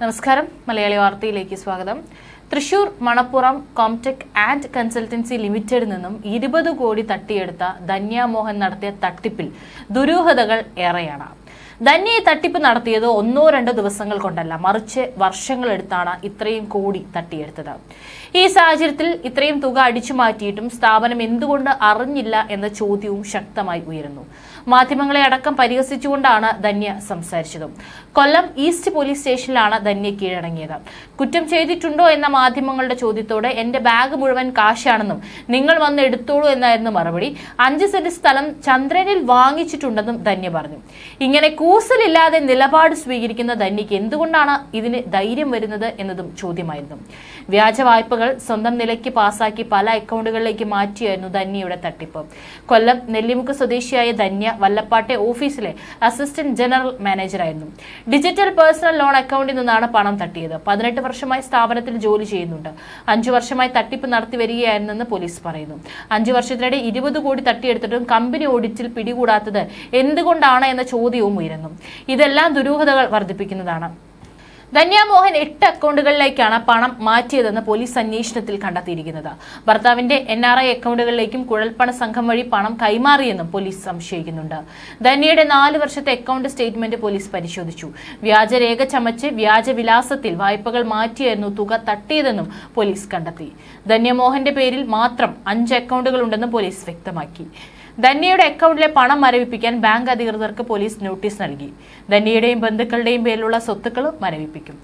നമസ്കാരം. മലയാളി വാർത്തയിലേക്ക് സ്വാഗതം. Thrissur Manappuram Comtech and consultancy ലിമിറ്റഡിൽ നിന്നും ഇരുപത് കോടി തട്ടിയെടുത്ത ധന്യ മോഹൻ നടത്തിയ തട്ടിപ്പിൽ ദുരൂഹതകൾ ഏറെയാണ്. ധന്യയെ തട്ടിപ്പ് നടത്തിയത് ഒന്നോ രണ്ടോ ദിവസങ്ങൾ കൊണ്ടല്ല. മറിച്ച് വർഷങ്ങളെടുത്താണ് ഇത്രയും കോടി തട്ടിയെടുത്തത്. ഈ സാഹചര്യത്തിൽ ഇത്രയും തുക അടിച്ചു മാറ്റിയിട്ടും സ്ഥാപനം എന്തുകൊണ്ട് അറിഞ്ഞില്ല എന്ന ചോദ്യവും ശക്തമായി ഉയരുന്നു. മാധ്യമങ്ങളെ അടക്കം പരിഹസിച്ചുകൊണ്ടാണ് ധന്യ സംസാരിച്ചത്. കൊല്ലം ഈസ്റ്റ് പോലീസ് സ്റ്റേഷനിലാണ് ധന്യ കീഴടങ്ങിയത്. കുറ്റം ചെയ്തിട്ടുണ്ടോ എന്ന മാധ്യമങ്ങളുടെ ചോദ്യത്തോടെ എന്റെ ബാഗ് മുഴുവൻ കാശാണെന്നും നിങ്ങൾ വന്ന് എടുത്തോളൂ എന്നായിരുന്നു മറുപടി. അഞ്ച് സെന്റ് സ്ഥലം ചന്ദ്രനിൽ വാങ്ങിച്ചിട്ടുണ്ടെന്നും ധന്യ പറഞ്ഞു. ഇങ്ങനെ കൂസലില്ലാതെ നിലപാട് സ്വീകരിക്കുന്ന ധന്യയ്ക്ക് എന്തുകൊണ്ടാണ് ഇതിന് ധൈര്യം വരുന്നത് എന്നതും ചോദ്യമായിരുന്നു. വ്യാജ വായ്പകൾ സ്വന്തം നിലയ്ക്ക് പാസാക്കി പല അക്കൗണ്ടുകളിലേക്ക് മാറ്റിയായിരുന്നു ധന്യയുടെ തട്ടിപ്പ്. കൊല്ലം നെല്ലിമുക്ക് സ്വദേശിയായ ധന്യ വല്ലപ്പാട്ടെ ഓഫീസിലെ അസിസ്റ്റന്റ് ജനറൽ മാനേജറായിരുന്നു. ഡിജിറ്റൽ പേഴ്സണൽ ലോൺ അക്കൗണ്ടിൽ നിന്നാണ് പണം തട്ടിയത്. പതിനെട്ട് വർഷമായി സ്ഥാപനത്തിൽ ജോലി ചെയ്യുന്നുണ്ട്. അഞ്ചു വർഷമായി തട്ടിപ്പ് നടത്തി വരികയായിരുന്നെന്ന് പോലീസ് പറയുന്നു. അഞ്ചു വർഷത്തിനിടെ ഇരുപത് കോടി തട്ടിയെടുത്തിട്ടും കമ്പനി ഓഡിറ്റിൽ പിടികൂടാത്തത് എന്തുകൊണ്ടാണ് എന്ന ചോദ്യവും ഉയരുന്നു. ഇതെല്ലാം ദുരൂഹതകൾ വർദ്ധിപ്പിക്കുന്നതാണ്. ധന്യാമോഹൻ എട്ട് അക്കൗണ്ടുകളിലേക്കാണ് പണം മാറ്റിയതെന്ന് പോലീസ് അന്വേഷണത്തിൽ കണ്ടെത്തിയിരിക്കുന്നത്. ഭർത്താവിന്റെ എൻ ആർ ഐ അക്കൗണ്ടുകളിലേക്കും കുഴൽപ്പണ സംഘം വഴി പണം കൈമാറിയെന്നും പോലീസ് സംശയിക്കുന്നുണ്ട്. ധന്യയുടെ നാല് വർഷത്തെ അക്കൗണ്ട് സ്റ്റേറ്റ്മെന്റ് പോലീസ് പരിശോധിച്ചു. വ്യാജരേഖ ചമച്ച് വ്യാജ വിലാസത്തിൽ വായ്പകൾ മാറ്റിയായിരുന്നു തുക തട്ടിയതെന്നും പോലീസ് കണ്ടെത്തി. ധന്യമോഹന്റെ പേരിൽ മാത്രം അഞ്ച് അക്കൗണ്ടുകൾ ഉണ്ടെന്നും പോലീസ് വ്യക്തമാക്കി. ധന്യയുടെ അക്കൗണ്ടിലെ പണം മരവിപ്പിക്കാൻ ബാങ്ക് അധികൃതർക്ക് പോലീസ് നോട്ടീസ് നൽകി. ധന്യയുടെയും ബന്ധുക്കളുടെയും പേരിലുള്ള സ്വത്തുക്കളും മരവിപ്പിക്കും.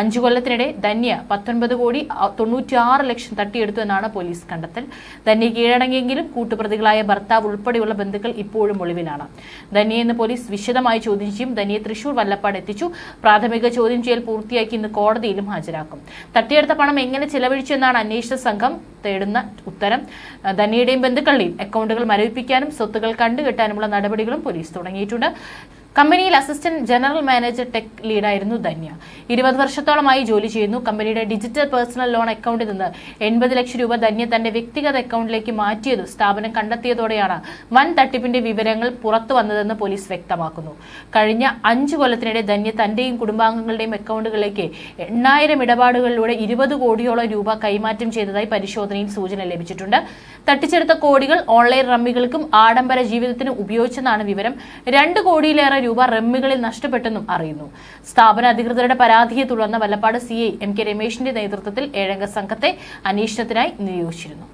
അഞ്ചു കൊല്ലത്തിനിടെ ധന്യ പത്തൊൻപത് കോടി തൊണ്ണൂറ്റിയാറ് ലക്ഷം തട്ടിയെടുത്തു എന്നാണ് പോലീസ് കണ്ടെത്തൽ. ധന്യ കീഴടങ്ങിയെങ്കിലും കൂട്ടുപ്രതികളായ ഭർത്താവ് ഉൾപ്പെടെയുള്ള ബന്ധുക്കൾ ഇപ്പോഴും ഒളിവിലാണ്. ധന്യയെന്ന് പോലീസ് വിശദമായി ചോദ്യം ചെയ്യും. ധന്യയെ തൃശൂർ വല്ലപ്പാട് എത്തിച്ചു. പ്രാഥമിക ചോദ്യം ചെയ്യൽ പൂർത്തിയാക്കി ഇന്ന് കോടതിയിലും ഹാജരാക്കും. തട്ടിയെടുത്ത പണം എങ്ങനെ ചെലവഴിച്ചു എന്നാണ് അന്വേഷണ സംഘം തേടുന്ന ഉത്തരം. ധന്യയുടെയും ബന്ധുക്കളുടെയും അക്കൗണ്ടുകൾ മരവിപ്പിക്കാനും സ്വത്തുകൾ കണ്ടുകെട്ടാനുമുള്ള നടപടികളും പോലീസ് തുടങ്ങിയിട്ടുണ്ട്. കമ്പനിയിൽ അസിസ്റ്റന്റ് ജനറൽ മാനേജർ ടെക് ലീഡായിരുന്നു ധന്യ. ഇരുപത് വർഷത്തോളമായി ജോലി ചെയ്യുന്നു. കമ്പനിയുടെ ഡിജിറ്റൽ പേഴ്സണൽ ലോൺ അക്കൗണ്ടിൽ നിന്ന് എൺപത് ലക്ഷം രൂപ ധന്യ തന്റെ വ്യക്തിഗത അക്കൗണ്ടിലേക്ക് മാറ്റിയതു സ്ഥാപനം കണ്ടെത്തിയതോടെയാണ് വൻ തട്ടിപ്പിന്റെ വിവരങ്ങൾ പുറത്തു വന്നതെന്ന് പോലീസ് വ്യക്തമാക്കുന്നു. കഴിഞ്ഞ അഞ്ചു കൊല്ലത്തിനിടെ ധന്യ തന്റെയും കുടുംബാംഗങ്ങളുടെയും അക്കൗണ്ടുകളിലേക്ക് എണ്ണായിരം ഇടപാടുകളിലൂടെ ഇരുപത് കോടിയോളം രൂപ കൈമാറ്റം ചെയ്തതായി പരിശോധനയിൽ സൂചന ലഭിച്ചിട്ടുണ്ട്. തട്ടിച്ചെടുത്ത കോടികൾ ഓൺലൈൻ റമ്മികൾക്കും ആഡംബര ജീവിതത്തിനും ഉപയോഗിച്ചെന്നാണ് വിവരം. രണ്ട് കോടിയിലേറെ രൂപ റമ്മികളിൽ നഷ്ടപ്പെട്ടെന്നും അറിയുന്നു. സ്ഥാപന അധികൃതരുടെ പരാതിയെ തുടർന്ന് വല്ലപ്പാട് സി എം കെ രമേശിന്റെ നേതൃത്വത്തിൽ ഏഴംഗ സംഘത്തെ അന്വേഷണത്തിനായി നിയോഗിച്ചിരുന്നു.